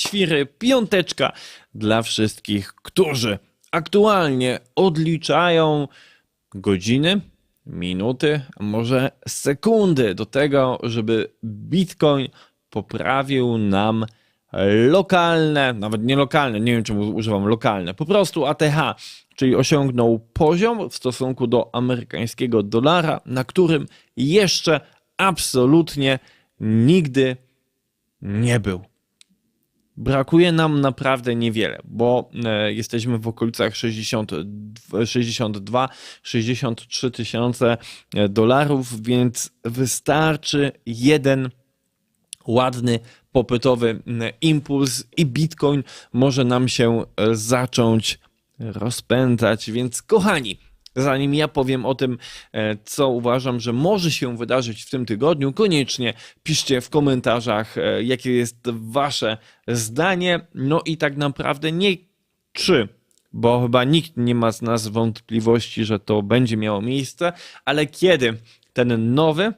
świry, piąteczka dla wszystkich, którzy aktualnie odliczają godziny, minuty, a może sekundy do tego, żeby Bitcoin poprawił nam lokalne, nawet nie lokalne, nie wiem czemu używam lokalne, po prostu ATH, czyli osiągnął poziom w stosunku do amerykańskiego dolara, na którym jeszcze absolutnie nigdy nie był. Brakuje nam naprawdę niewiele, bo e, jesteśmy w okolicach 62-63 tysiące e, dolarów, więc wystarczy jeden ładny popytowy impuls i Bitcoin może nam się e, zacząć rozpędzać. Więc kochani, Zanim ja powiem o tym, e, co uważam, że może się wydarzyć w tym tygodniu, koniecznie piszcie w komentarzach, e, jakie jest Wasze zdanie. No i tak naprawdę nie czy, bo chyba nikt nie ma z nas wątpliwości, że to będzie miało miejsce, ale kiedy ten nowy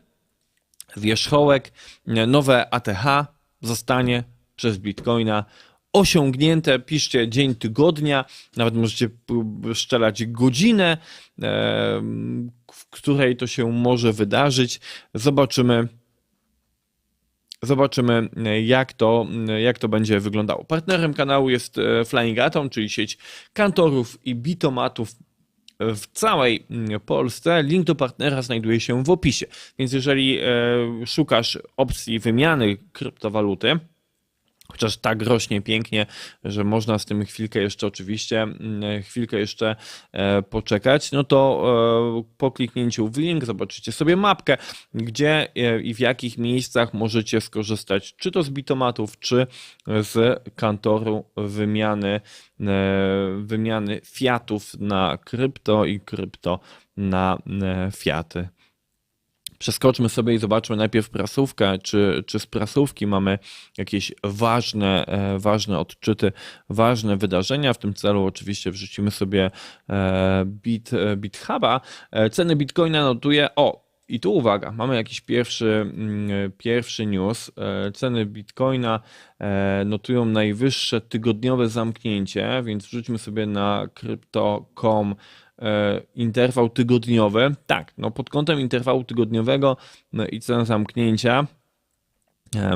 wierzchołek, nowe ATH zostanie przez Bitcoina osiągnięte. Piszcie dzień tygodnia, nawet możecie szczelać godzinę, w której to się może wydarzyć. Zobaczymy. Zobaczymy, jak to, jak to będzie wyglądało. Partnerem kanału jest e, Flying Atom, czyli sieć kantorów i bitomatów w całej Polsce. Link do partnera znajduje się w opisie. Więc jeżeli e, szukasz opcji wymiany kryptowaluty, Chociaż tak rośnie pięknie, że można z tym chwilkę jeszcze oczywiście, mm, chwilkę jeszcze e, poczekać, no to e, po kliknięciu w link zobaczycie sobie mapkę, gdzie e, i w jakich miejscach możecie skorzystać, czy to z bitomatów, czy z kantoru wymiany, wymiany fiatów na krypto i krypto na fiaty przeskoczmy sobie i zobaczmy najpierw prasówkę, czy, czy z prasówki mamy jakieś ważne, e, ważne odczyty, ważne wydarzenia. W tym celu oczywiście wrzucimy sobie e, Bit, e, BitHuba. Ceny Bitcoina notuje, o, i tu uwaga, mamy jakiś pierwszy, mm, pierwszy news. Ceny bitcoina notują najwyższe tygodniowe zamknięcie, więc wrzućmy sobie na crypto.com E, interwał tygodniowy. Tak, no pod kątem interwału tygodniowego no i cen zamknięcia e,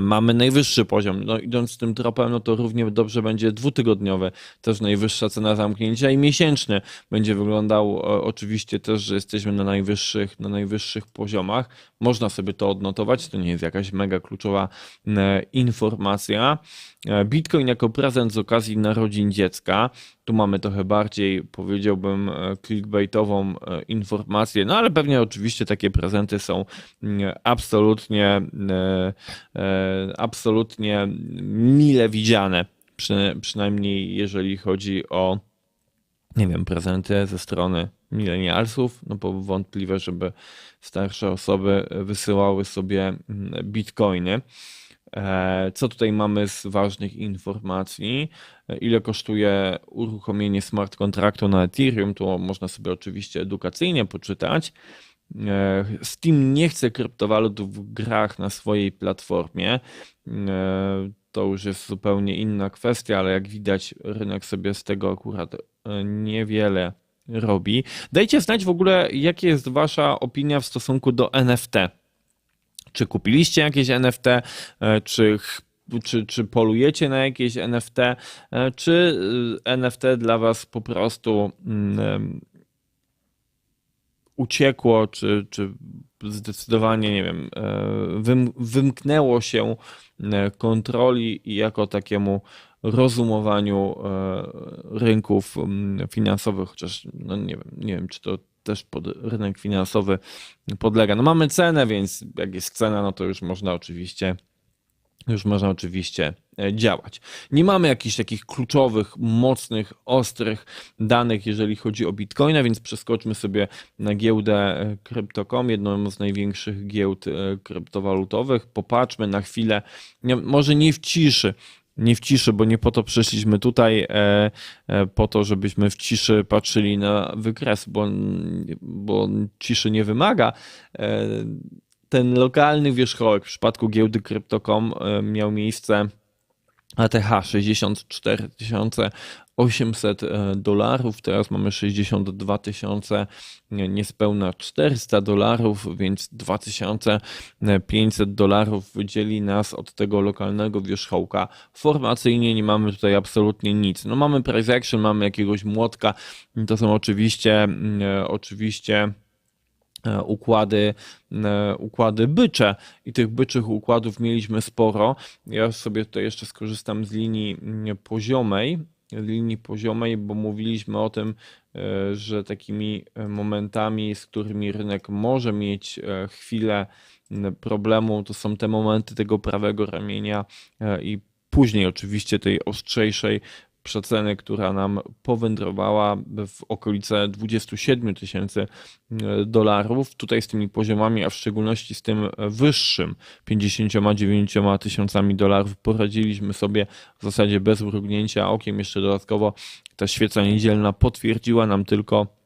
mamy najwyższy poziom. No, idąc tym tropem, no to równie dobrze będzie dwutygodniowy, też najwyższa cena zamknięcia i miesięczny będzie wyglądał oczywiście też, że jesteśmy na najwyższych, na najwyższych poziomach. Można sobie to odnotować, to nie jest jakaś mega kluczowa e, informacja. E, Bitcoin jako prezent z okazji narodzin dziecka. Tu mamy trochę bardziej, powiedziałbym, e, clickbaitową e, informację, no ale pewnie oczywiście takie prezenty są mm, absolutnie, absolutnie mile widziane, przynajmniej jeżeli chodzi o, nie wiem, prezenty ze strony milenialsów, no bo wątpliwe, żeby starsze osoby wysyłały sobie mm, bitcoiny. E, co tutaj mamy z ważnych informacji? E, ile kosztuje uruchomienie smart kontraktu na Ethereum? To można sobie oczywiście edukacyjnie poczytać. E, Steam nie chce kryptowalut w grach na swojej platformie. To już jest zupełnie inna kwestia, ale jak widać, rynek sobie z tego akurat niewiele robi. Dajcie znać w ogóle, jaka jest Wasza opinia w stosunku do NFT. Czy kupiliście jakieś NFT, e, czy czy, czy polujecie na jakieś NFT, e, czy e, NFT dla Was po prostu mm, uciekło, czy, czy zdecydowanie, nie wiem, wymknęło się kontroli i jako takiemu rozumowaniu rynków finansowych, chociaż no nie wiem, nie wiem, czy to też pod rynek finansowy podlega. No mamy cenę, więc jak jest cena, no to już można oczywiście już można oczywiście e, działać. Nie mamy jakichś takich kluczowych, mocnych, ostrych danych, jeżeli chodzi o Bitcoina, więc przeskoczmy sobie na giełdę e, Crypto.com, jedną z największych giełd e, kryptowalutowych. Popatrzmy na chwilę, może nie w ciszy, nie w ciszy, bo nie po to przyszliśmy tutaj, e, e, po to, żebyśmy w ciszy patrzyli na wykres, bo, bo ciszy nie wymaga. E, ten lokalny wierzchołek w przypadku giełdy Crypto.com miał miejsce ATH 64 800 dolarów, teraz mamy 62 tysiące, niespełna 400 dolarów, więc 2500 dolarów wydzieli nas od tego lokalnego wierzchołka. Formacyjnie nie mamy tutaj absolutnie nic. No mamy price action, mamy jakiegoś młotka, to są oczywiście, mm, oczywiście E, układy, e, układy bycze i tych byczych układów mieliśmy sporo. Ja sobie tutaj jeszcze skorzystam z linii mm, poziomej, linii poziomej, bo mówiliśmy o tym, e, że takimi momentami, z którymi rynek może mieć chwilę problemu, to są te momenty tego prawego ramienia i później oczywiście tej ostrzejszej przeceny, która nam powędrowała w okolice 27 tysięcy e, dolarów. Tutaj z tymi poziomami, a w szczególności z tym wyższym 59 tysiącami dolarów poradziliśmy sobie w zasadzie bez mrugnięcia okiem. Jeszcze dodatkowo ta świeca niedzielna potwierdziła nam tylko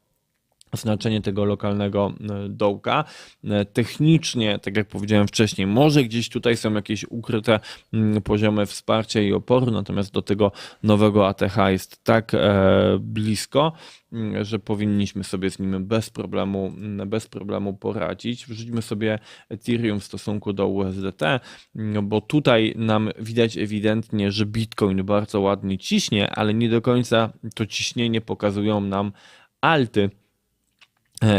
znaczenie tego lokalnego e, dołka. E, technicznie, tak jak powiedziałem wcześniej, może gdzieś tutaj są jakieś ukryte mm, poziomy wsparcia i oporu, natomiast do tego nowego ATH jest tak e, blisko, mm, że powinniśmy sobie z nim bez problemu, mm, bez problemu poradzić. Wrzućmy sobie Ethereum w stosunku do USDT, bo tutaj nam widać ewidentnie, że Bitcoin bardzo ładnie ciśnie, ale nie do końca to ciśnienie pokazują nam alty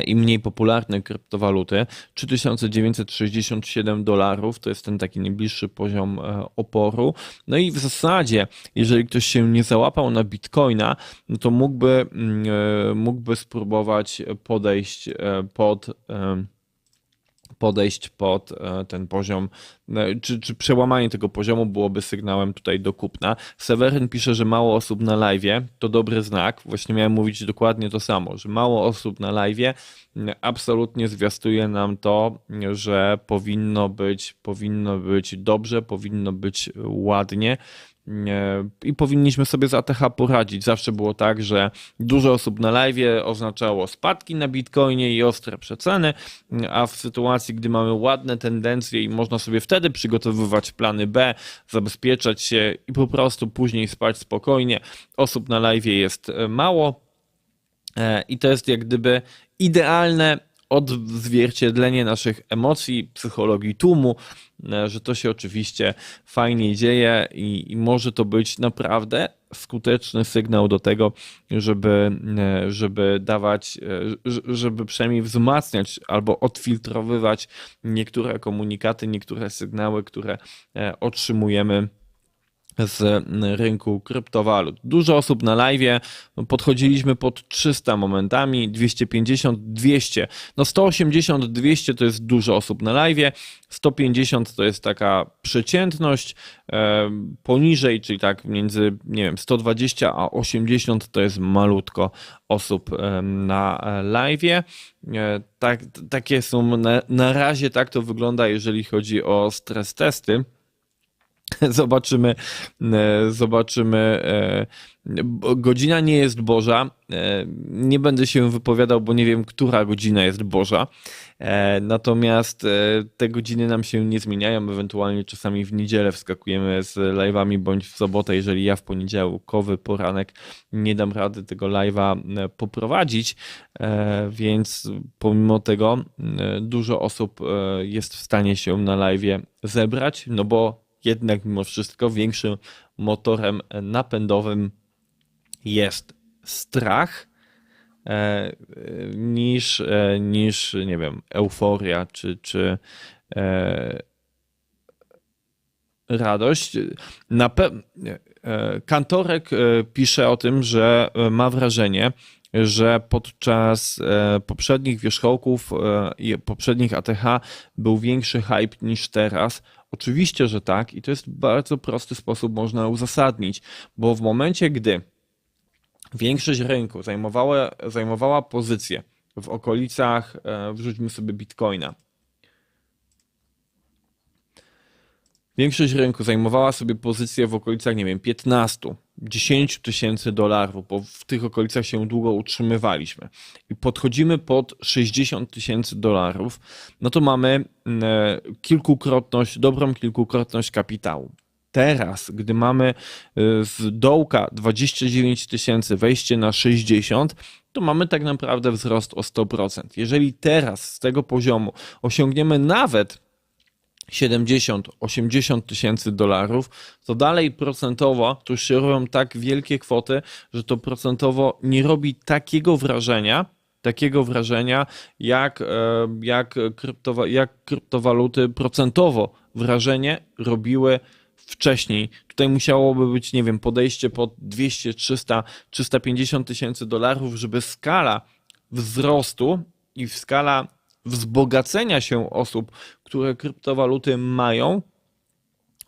i mniej popularne kryptowaluty. 3967 dolarów to jest ten taki najbliższy poziom e, oporu. No i w zasadzie, jeżeli ktoś się nie załapał na bitcoina, no to mógłby, mm, e, mógłby spróbować podejść pod podejść pod e, ten poziom, e, czy, czy przełamanie tego poziomu byłoby sygnałem tutaj do kupna. Seweryn pisze, że mało osób na live, to dobry znak. Właśnie miałem mówić dokładnie to samo, że mało osób na live absolutnie zwiastuje nam to, że powinno być, powinno być dobrze, powinno być ładnie i powinniśmy sobie z ATH poradzić. Zawsze było tak, że dużo osób na live oznaczało spadki na Bitcoinie i ostre przeceny, a w sytuacji, gdy mamy ładne tendencje i można sobie wtedy przygotowywać plany B, zabezpieczać się i po prostu później spać spokojnie, osób na live jest mało. E, I to jest jak gdyby idealne odzwierciedlenie naszych emocji, psychologii tłumu, e, że to się oczywiście fajnie dzieje i, i, może to być naprawdę skuteczny sygnał do tego, żeby, e, żeby dawać, e, żeby przynajmniej wzmacniać albo odfiltrowywać niektóre komunikaty, niektóre sygnały, które otrzymujemy z rynku kryptowalut. Dużo osób na live, podchodziliśmy pod 300 momentami, 250, 200, no 180, 200 to jest dużo osób na live, 150 to jest taka przeciętność, poniżej, czyli tak między, nie wiem, 120 a 80 to jest malutko osób na live. E, tak, takie są, na, na razie tak to wygląda, jeżeli chodzi o stres testy. Zobaczymy, e, zobaczymy. E, godzina nie jest Boża. E, nie będę się wypowiadał, bo nie wiem, która godzina jest Boża. Natomiast te godziny nam się nie zmieniają. Ewentualnie czasami w niedzielę wskakujemy z live'ami bądź w sobotę, jeżeli ja w poniedziałkowy poranek nie dam rady tego live'a poprowadzić. Więc pomimo tego dużo osób jest w stanie się na live'ie zebrać, no bo jednak mimo wszystko większym motorem napędowym jest strach e, niż, e, niż nie wiem, euforia czy, czy e, radość. Na pe- Kantorek pisze o tym, że ma wrażenie, że podczas poprzednich wierzchołków i poprzednich ATH był większy hype niż teraz. Oczywiście, że tak, i to jest bardzo prosty sposób można uzasadnić, bo w momencie, gdy większość rynku zajmowała, zajmowała pozycję w okolicach, e, wrzućmy sobie bitcoina, większość rynku zajmowała sobie pozycję w okolicach, nie wiem, 15, 10 tysięcy dolarów, bo w tych okolicach się długo utrzymywaliśmy i podchodzimy pod 60 tysięcy dolarów, no to mamy mm, e, kilkukrotność, dobrą kilkukrotność kapitału. teraz, gdy mamy z dołka 29 tysięcy wejście na 60, to mamy tak naprawdę wzrost o 100%. Jeżeli teraz z tego poziomu osiągniemy nawet 70-80 tysięcy dolarów, to dalej procentowo to już się robią tak wielkie kwoty, że to procentowo nie robi takiego wrażenia, takiego wrażenia, jak, e, jak, kryptowa, jak kryptowaluty procentowo wrażenie robiły wcześniej. Tutaj musiałoby być, nie wiem, podejście pod 200, 300, 350 tysięcy dolarów, żeby skala wzrostu i skala wzbogacenia się osób, które kryptowaluty mają,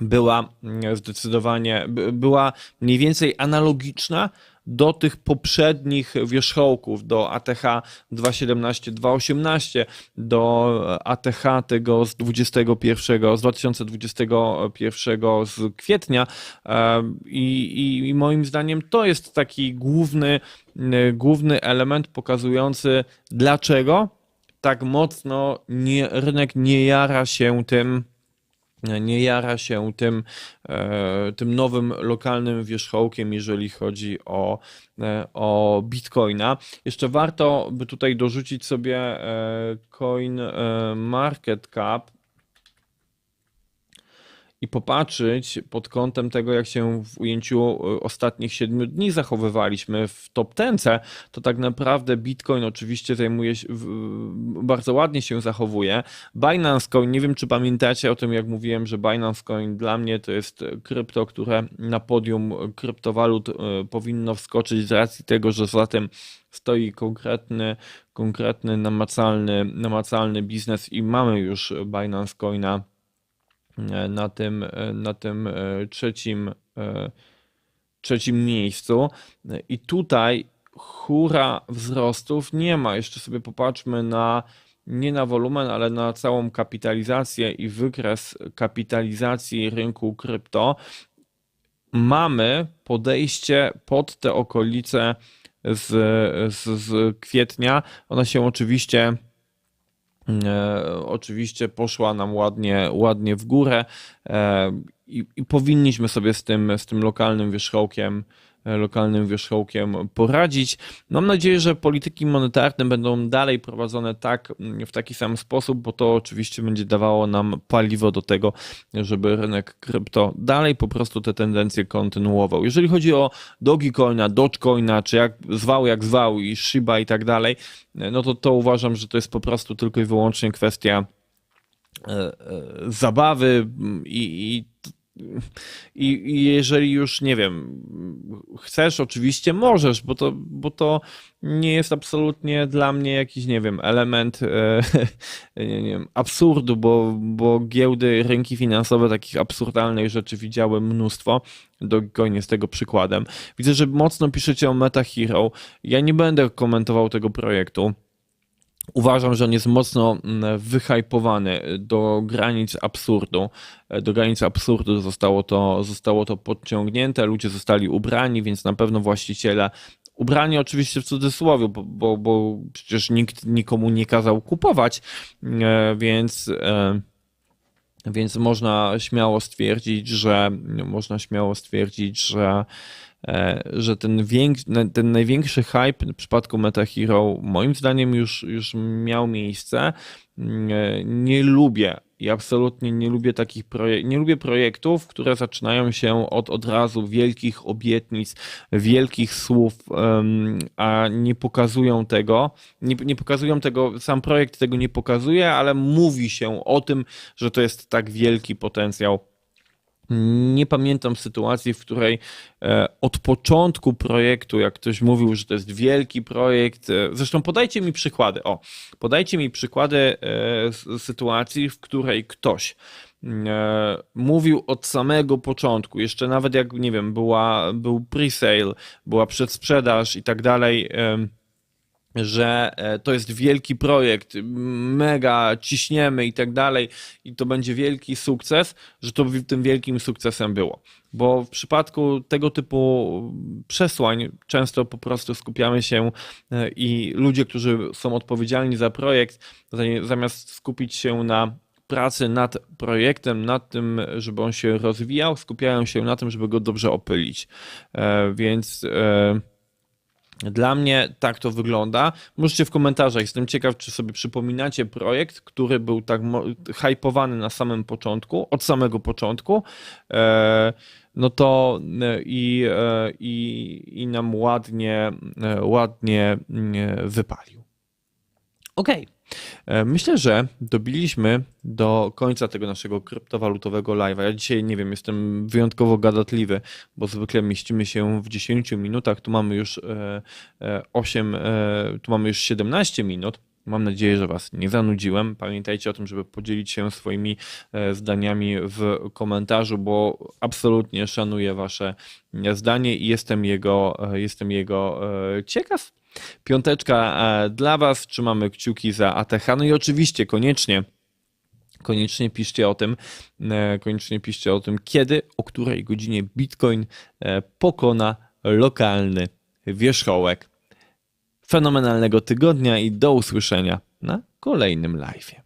była mm, zdecydowanie, by- była mniej więcej analogiczna do tych poprzednich wierzchołków, do ATH 2.17, 2.18, do ATH tego z 21, z 2021 z kwietnia. Em, i, i, i moim zdaniem to jest taki główny, główny element pokazujący dlaczego tak mocno nie, rynek nie jara się tym, nie jara się tym, e, tym nowym lokalnym wierzchołkiem, jeżeli chodzi o, e, o Bitcoina. Jeszcze warto by tutaj dorzucić sobie e, Coin Market Cap i popatrzeć pod kątem tego, jak się w ujęciu e, ostatnich 7 dni zachowywaliśmy w top 10, to tak naprawdę Bitcoin oczywiście zajmuje się, bardzo ładnie się zachowuje. Binance Coin, nie wiem czy pamiętacie o tym, jak mówiłem, że Binance Coin dla mnie to jest krypto, które na podium kryptowalut e, powinno wskoczyć z racji tego, że za tym stoi konkretny, konkretny namacalny, namacalny biznes i mamy już Binance Coina na tym, e, na tym e, trzecim, e, trzecim miejscu. I tutaj hura wzrostów nie ma. Jeszcze sobie popatrzmy na nie na wolumen, ale na całą kapitalizację i wykres kapitalizacji rynku krypto. Mamy podejście pod te okolice z, z, z kwietnia. Ona się oczywiście E, oczywiście poszła nam ładnie, ładnie w górę e, i, i powinniśmy sobie z tym, z tym lokalnym wierzchołkiem, e, lokalnym wierzchołkiem poradzić. Mam nadzieję, że polityki monetarne będą dalej prowadzone tak, mm, w taki sam sposób, bo to oczywiście będzie dawało nam paliwo do tego, żeby rynek krypto dalej po prostu te tendencje kontynuował. Jeżeli chodzi o Dogecoina, Dogecoina, czy jak zwał, jak zwał i Shiba i tak dalej, no to to uważam, że to jest po prostu tylko i wyłącznie kwestia e, e, zabawy mm, i, i, i, i jeżeli już, nie wiem, chcesz, oczywiście możesz, bo to, bo to nie jest absolutnie dla mnie jakiś, nie wiem, element e, nie, wiem, absurdu, bo, bo giełdy, rynki finansowe takich absurdalnych rzeczy widziały mnóstwo. Dogecoin jest tego przykładem. Widzę, że mocno piszecie o Meta Hero. Ja nie będę komentował tego projektu. Uważam, że on jest mocno mm, wyhypowany do granic absurdu. Do granic absurdu zostało to, zostało to podciągnięte, ludzie zostali ubrani, więc na pewno właściciele ubrani oczywiście w cudzysłowie, bo, bo, bo przecież nikt nikomu nie kazał kupować, e, więc e, więc można śmiało stwierdzić, że można śmiało stwierdzić, że, e, że ten, ten największy hype w przypadku Meta Hero moim zdaniem już, już miał miejsce. Mm, e, Nie lubię i absolutnie nie lubię takich nie lubię projektów, które zaczynają się od od razu wielkich obietnic, wielkich słów, a nie pokazują tego. Nie, nie pokazują tego, sam projekt tego nie pokazuje, ale mówi się o tym, że to jest tak wielki potencjał. Nie pamiętam sytuacji, w której e, od początku projektu, jak ktoś mówił, że to jest wielki projekt, e, zresztą podajcie mi przykłady, o, podajcie mi przykłady e, sytuacji, w której ktoś e, mówił od samego początku, jeszcze nawet jak, nie wiem, była, był pre-sale, była przedsprzedaż i tak dalej, że e, to jest wielki projekt, mega ciśniemy i tak dalej, i to będzie wielki sukces, że to tym wielkim sukcesem było. Bo w przypadku tego typu przesłań często po prostu skupiamy się e, i ludzie, którzy są odpowiedzialni za projekt, za- zamiast skupić się na pracy nad projektem, nad tym, żeby on się rozwijał, skupiają się na tym, żeby go dobrze opylić. E, Więc dla mnie tak to wygląda. Możecie w komentarzach, jestem ciekaw, czy sobie przypominacie projekt, który był tak hypowany na samym początku, od samego początku. E, No to e, i, e, i, i nam ładnie, ładnie mm, wypalił. Okej. E, Myślę, że dobiliśmy do końca tego naszego kryptowalutowego live'a. Ja dzisiaj, nie wiem, jestem wyjątkowo gadatliwy, bo zwykle mieścimy się w 10 minutach. Tu mamy już e, e, 8, e, tu mamy już 17 minut. Mam nadzieję, że Was nie zanudziłem. Pamiętajcie o tym, żeby podzielić się swoimi e, zdaniami w komentarzu, bo absolutnie szanuję Wasze zdanie i jestem jego, e, jestem jego e, ciekaw. Piąteczka e, dla Was, trzymamy kciuki za ATH. No i oczywiście, koniecznie, koniecznie piszcie o tym, e, koniecznie piszcie o tym, kiedy, o której godzinie Bitcoin e, pokona lokalny wierzchołek. Fenomenalnego tygodnia i do usłyszenia na kolejnym live'ie.